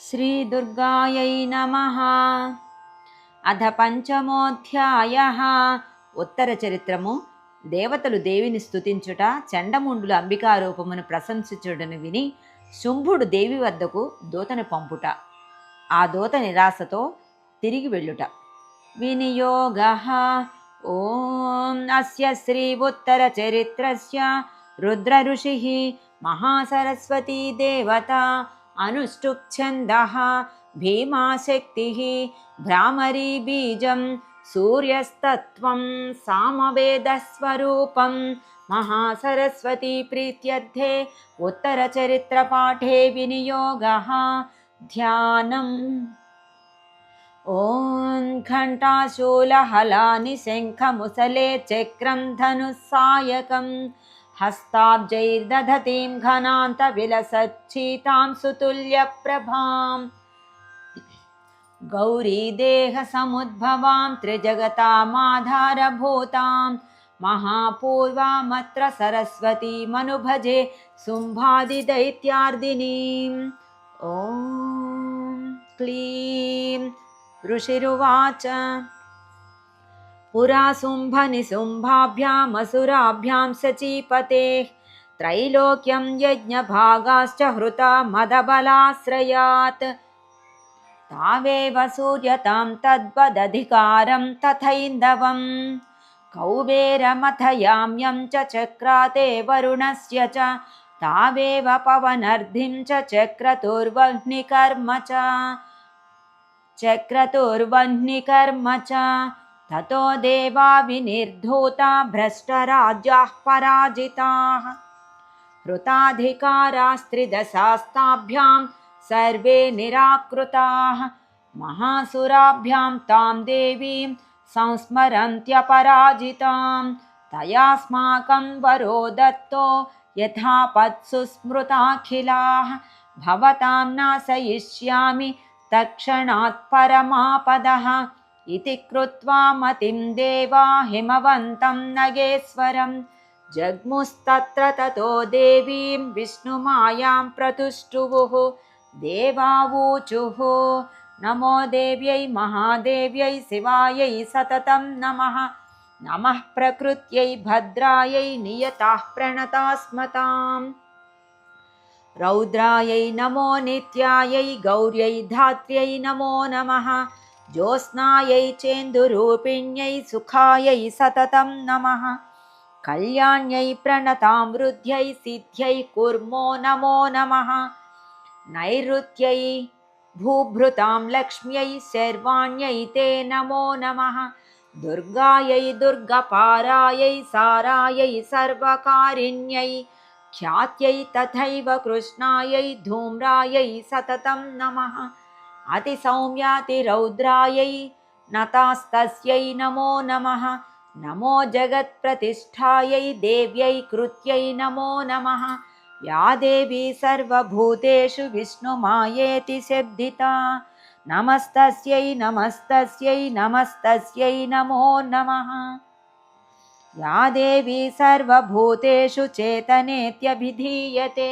श्रीदुर्गायै नमः అధ పంచమోధ్యాయ ఉత్తర చరిత్రము దేవతలు దేవిని స్తుతించుట చండముండుల అంబికారూపమును ప్రశంసించుటను విని శుంభుడు దేవి వద్దకు దూతని పంపుట ఆ దూత నిరాశతో తిరిగి వెళ్ళుట వినియోగ ఓం అస్య శ్రీ ఉత్తర చరిత్రస్య రుద్ర ఋషి మహాసరస్వతీ దేవత अनुष्टुप्छन्दः। भीमाशक्तिः भ्रामरीबीजं सूर्यस्तत्त्वं सामवेदस्वरूपं महासरस्वतीप्रीत्यध्ये उत्तरचरित्रपाठे विनियोगः। ध्यानम्। ॐ घण्टाशूलहलानि शङ्खमुसले चक्रं धनुः सायकम् हस्ताब्जैर्दधतीं घनान्तविलसच्छीतां सुतुल्यप्रभाम्। गौरीदेहसमुद्भवां त्रिजगतामाधारभूतां। महापूर्वामत्र सरस्वतीमनुभजे शुम्भादिदैत्यार्दिनीम् ॐ क्लीं ऋषिरुवाच पुरा शुम्भनिशुम्भाभ्यामसुराभ्यां सचीपतेः। त्रैलोक्यं यज्ञभागाश्च हृता मदबलाश्रयात्। तावेव सूर्यतां तद्वदधिकारं तथैन्दवं कौबेरमथयाम्यं च चक्राते वरुणस्य च। तावेव पवनर्धिं च चक्रतुर्वह्निकर्म च। चक्रतुर्वह्निकर्म च ततो देवा विनिर्धूता भ्रष्टराज्याः पराजिताः। हृताधिकारास्त्रिदशास्ताभ्यां सर्वे निराकृताः। महासुराभ्यां तां देवीं संस्मरन्त्यपराजितां। तयास्माकं वरो दत्तो यथा पत्सु स्मृताखिलाः भवतां नाशयिष्यामि तत्क्षणात् परमापदः इति कृत्वा मतिं देवा हिमवन्तं नगेश्वरं। जग्मुस्तत्र ततो देवीं विष्णुमायां प्रतुष्टुवुः। देवावूचुः। नमो देव्यै महादेव्यै शिवायै सततं नमः। नमः प्रकृत्यै भद्रायै नियताः प्रणतास्मताम्। रौद्रायै नमो नित्यायै गौर्यै धात्र्यै नमो नमः ज्योत्स्नायै चेन्दुरूपिण्यै सुखायै सततं नमः। कल्याण्यै प्रणतां वृद्ध्यै सिद्ध्यै कुर्मो नमो नमः। नैऋत्यै भूभृतां लक्ष्म्यै शर्वाण्यै ते नमो नमः। दुर्गायै दुर्गपारायै सारायै सर्वकारिण्यै ख्यात्यै तथैव कृष्णायै धूम्रायै सततं नमः अतिसौम्यातिरौद्रायै नतास्तस्यै नमो नमः। नमो जगत्प्रतिष्ठायै देव्यै कृत्यै नमो नमः। या देवी सर्वभूतेषु विष्णुमायेति शब्दिता नमस्तस्यै नमस्तस्यै नमस्तस्यै नमो नमः। या देवी सर्वभूतेषु चेतनेत्यभिधीयते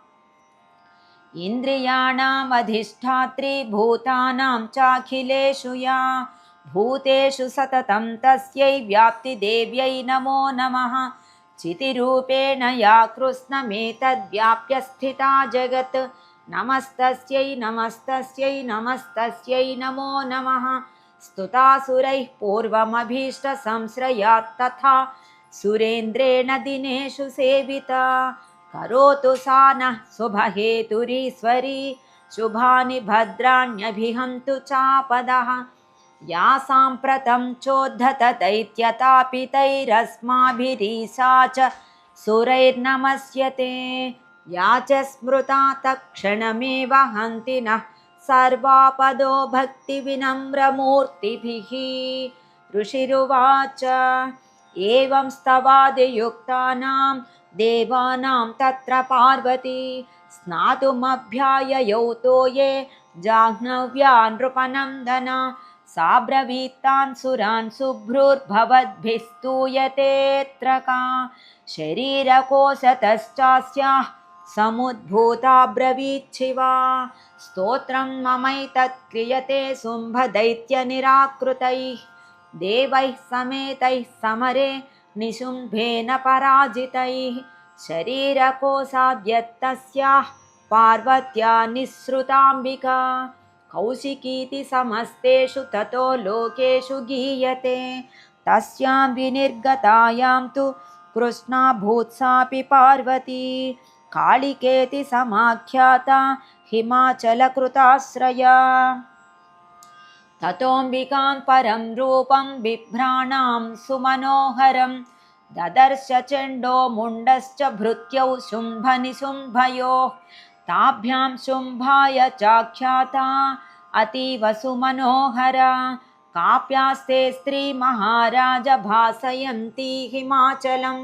इन्द्रियाणामधिष्ठात्री भूतानां चाखिलेषु या। भूतेषु सततं तस्यै व्याप्तिदेव्यै नमो नमः। चितिरूपेण या कृष्णमेतद्व्याप्य स्थिता जगत्। नमस्तस्यै नमस्तस्यै नमस्तस्यै नमो नमः। स्तुतासुरैः पूर्वमभीष्टसंश्रयात् तथा सुरेन्द्रेण दिनेषु सेविता करोतु सा नः शुभहेतुरीश्वरी। शुभानि भद्राण्यभिहन्तु चापदः। या साम्प्रतं चोद्धत दैत्यतापितैरस्माभिरीसा च सुरैर्नमस्यते। या च स्मृता तत्क्षणमेव हन्ति नः सर्वापदो भक्तिविनम्रमूर्तिभिः। ऋषिरुवाच एवं स्तवादियुक्तानां देवानां तत्र पार्वती स्नातुमभ्याययौतो ये जाह्नव्या नृपनन्दना सा ब्रवीत्तान् सुरान् शुभ्रुर्भवद्भिस्तूयतेऽत्र का शरीरकोशतश्चास्याः समुद्भूता ब्रवीच्छिवा स्तोत्रं ममैतत् क्रियते शुम्भदैत्यनिराकृतैः देवैः समेतैः समरे निशुम्भेन पराजितैः शरीरकोशाद्यत्तस्याः पार्वत्या निःसृताम्बिका। कौशिकीति समस्तेषु ततो लोकेषु गीयते। तस्यां विनिर्गतायां तु कृष्णाभूत्सापि पार्वती। कालिकेति समाख्याता हिमाचलकृताश्रया ततोऽम्बिकां परं रूपं बिभ्राणां सुमनोहरं ददर्श चण्डो मुण्डश्च भृत्यौ शुम्भनिशुम्भयोः ताभ्यां शुम्भाय चाख्याता अतीव सुमनोहरा। काप्यास्ते स्त्रीमहाराज भासयन्ती हिमाचलं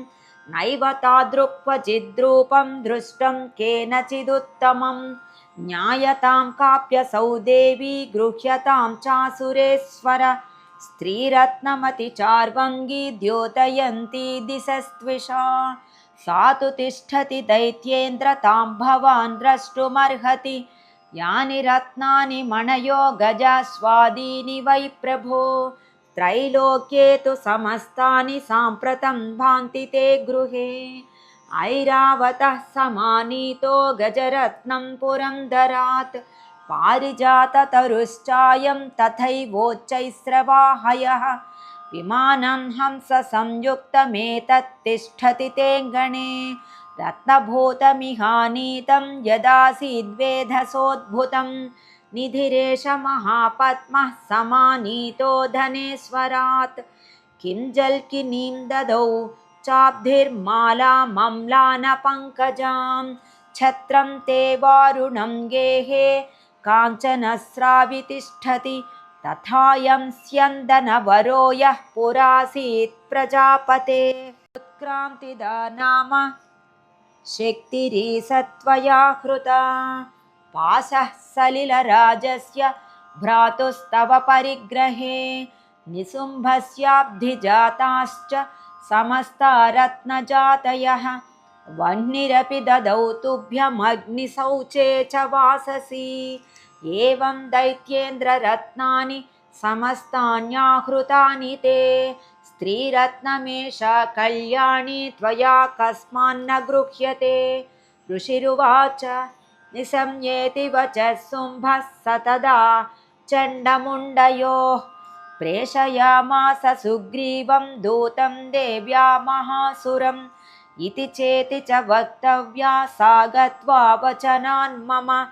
नैव तादृक्वचिद्रूपं दृष्टं केनचिदुत्तमम् ज्ञायतां काप्यसौ देवी गृह्यतां चासुरेश्वर। स्त्रीरत्नमतिचार्वङ्गी द्योतयन्ती दिशस्त्विषा। सा तु तिष्ठति दैत्येन्द्र तां भवान् द्रष्टुमर्हति। यानि रत्नानि मणयो गजास्वादीनि वै प्रभो। त्रैलोक्ये तु समस्तानि साम्प्रतं भान्ति ते गृहे ऐरावतः समानीतो गजरत्नं पुरन्दरात्। पारिजाततरुश्चायं तथैवोच्चैस्रवाहयः। विमानं हंससंयुक्तमेतत् तिष्ठति तेऽङ्गणे रत्नभूतमिहानीतं यदासीद्वेधसोद्भुतं निधिरेश महापद्मः समानीतो धनेश्वरात्। किं जल्किनीं ददौ चाब्धिर्मालामम्लानपङ्कजां छत्रं ते वारुणं गेहे काञ्चनस्रावितिष्ठति तथायं स्यन्दनवरो यः पुरासीत् प्रजापते। उत्क्रान्तिदा नाम शक्तिरीसत्वया हृता पाशः सलिलराजस्य भ्रातुस्तव परिग्रहे निशुम्भस्याब्धिजाताश्च समस्ता रत्नजातयः वह्निरपि ददौ तुभ्यमग्निशौचे च वाससि। एवं दैत्येन्द्ररत्नानि समस्तान्याहृतानि ते। स्त्रीरत्नमेषा कल्याणी त्वया कस्मान्न गृह्यते। ऋषिरुवाच निशम्येति वचः शुम्भः स तदा चण्डमुण्डयोः प्रेषयामास सुग्रीवं दूतं देव्या महासुरम्। इति चेति च वक्तव्या सा गत्वा वचनान् मम।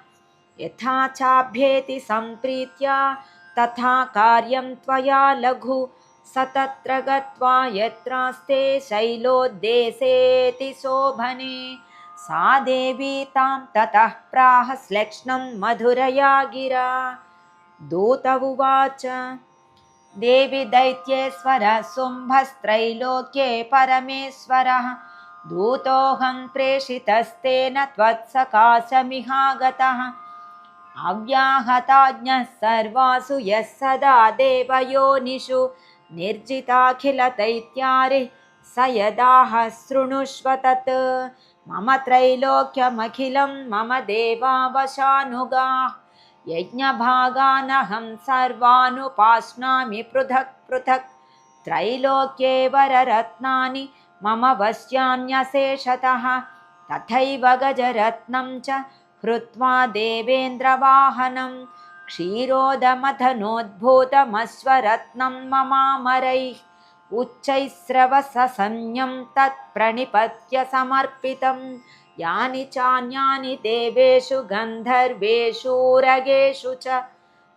यथा चाभ्येति सम्प्रीत्या तथा कार्यं त्वया लघु। स तत्र गत्वा यत्रास्ते शैलोद्देशेति शोभने। सा देवी तां ततः प्राह श्लेक्ष्णं मधुरया गिरा। दूत उवाच देवि दैत्येश्वरः शुम्भस्त्रैलोक्ये परमेश्वरः। दूतोऽहं प्रेषितस्तेन त्वत्सकाशमिहागतः। अव्याहताज्ञः सर्वासु यः सदा देवयोनिषु। निर्जिताखिलदैत्यारिः स यदाह शृणुष्व तत्। मम त्रैलोक्यमखिलं मम देवावशानुगाः यज्ञभागानहं सर्वानुपाश्नामि पृथक् पृथक्। त्रैलोक्ये वररत्नानि मम वश्यान्यशेषतः तथैव गजरत्नं च हृत्वा देवेन्द्रवाहनं। क्षीरोदमथनोद्भूतमश्वरत्नं ममामरैः। उच्चैस्रवससंज्ञं तत्प्रणिपत्य समर्पितं यानि चान्यानि देवेषु गन्धर्वेषूरगेषु च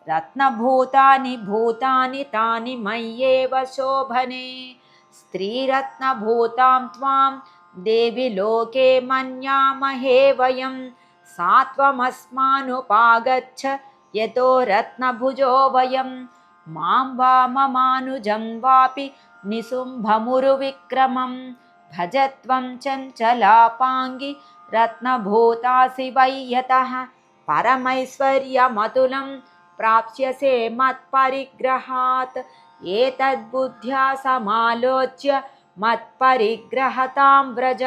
रत्नभूतानि भूतानि तानि मय्येव शोभने। स्त्रीरत्नभूतां त्वां देवि लोके मन्यामहे वयं। सा त्वमस्मानुपागच्छ यतो रत्नभुजो वयं। मां वा ममानुजं वापि निशुम्भमुरुविक्रमं भज त्वं चञ्चलापाङ्गि रत्नभूतासि वै यतः परमैश्वर्यमतुलं प्राप्स्यसे मत्परिग्रहात्। एतद्बुद्ध्या समालोच्य मत्परिग्रहतां व्रज।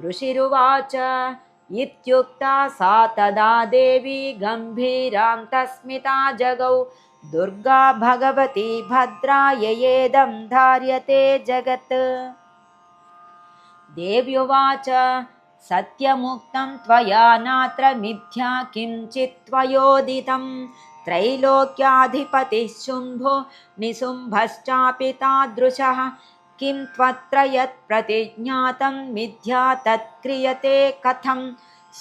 ऋषिरुवाच इत्युक्ता सा तदा देवी गम्भीरान्तस्मिता जगौ। दुर्गा भगवती भद्रा ययेदं धार्यते जगत् देव्युवाच सत्यमुक्तं त्वया नात्र मिथ्या किञ्चित् त्वयोदितं। त्रैलोक्याधिपतिः शुम्भो निशुम्भश्चापि तादृशः। किं त्वत्र यत् प्रतिज्ञातं मिथ्या तत्क्रियते कथं?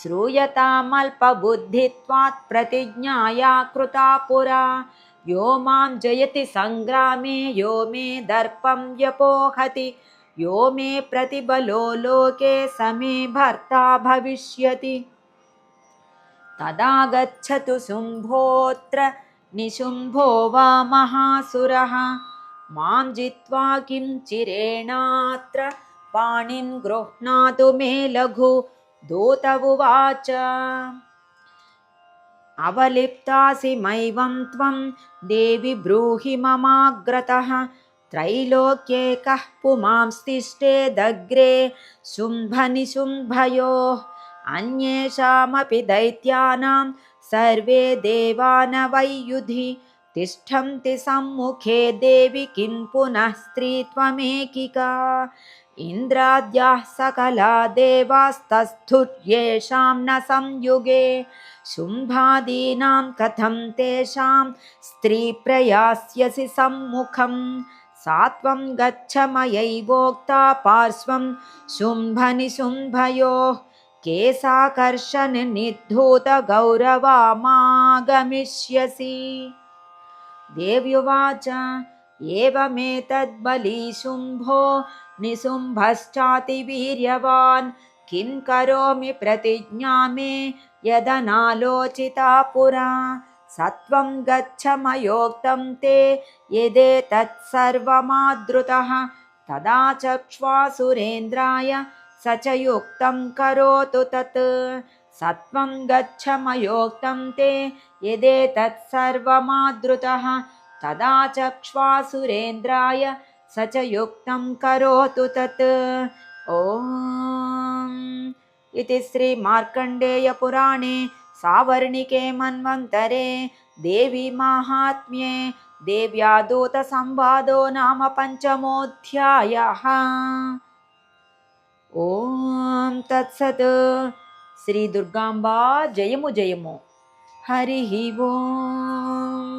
श्रूयतामल्पबुद्धित्वात् प्रतिज्ञाया कृता पुरा। यो मां जयति सङ्ग्रामे यो मे दर्पं व्यपोहति यो मे प्रतिबलो लोके स मे भर्ता भविष्यति। तदा गच्छतु शुम्भोऽत्र निशुम्भो वा महासुरः। मां जित्वा किं चिरेणात्र पाणिं गृह्णातु मे लघु उवाच अवलिप्तासि मैवं त्वं देवि ब्रूहि ममाग्रतः त्रैलोक्ये कः पुमांस्तिष्ठेदग्रे शुम्भनिशुम्भयोः अन्येषामपि दैत्यानां सर्वे देवानवैयुधि तिष्ठन्ति सम्मुखे देवि किं पुनः स्त्रीत्वमेकिका? इन्द्राद्याः सकला देवास्तस्थुर्येषां न संयुगे शुम्भादीनां कथं तेषां स्त्रीप्रयास्यसि सम्मुखं सा त्वं गच्छ मयैवोक्ता पार्श्वं शुम्भनिशुम्भयोः केशाकर्षणनिद्धूतगौरवामागमिष्यसि देव्युवाच एवमेतद्बलिशुम्भो निशुम्भश्चातिवीर्यवान् किं करोमि प्रतिज्ञा मे यदनालोचिता पुरा सत्वं गच्छ मयोक्तं ते यदेतत्सर्वमादृतः तदा चक्ष्वासुरेन्द्राय स च युक्तं करोतु तत्। सत्वं गच्छ मयोक्तं ते यदेतत्सर्वमादृतः तदा चक्ष्वासुरेन्द्राय स च युक्तं करोतु तत्। ॐ इति श्रीमार्कण्डेयपुराणे ಸಾವರ್ಣಿಕೆ ಮನ್ವಂತರೆ ದೇವಿ ಮಾಹಾತ್ಮ್ಯೆ ದೇವ್ಯಾದೂತ ಸಂವಾದೋ ನಾಮ ಪಂಚಮೋಧ್ಯಾಯ ಓಂ ತತ್ಸತ್ శ్రీ దుర్గాంబా జయము జయము హరి ఓం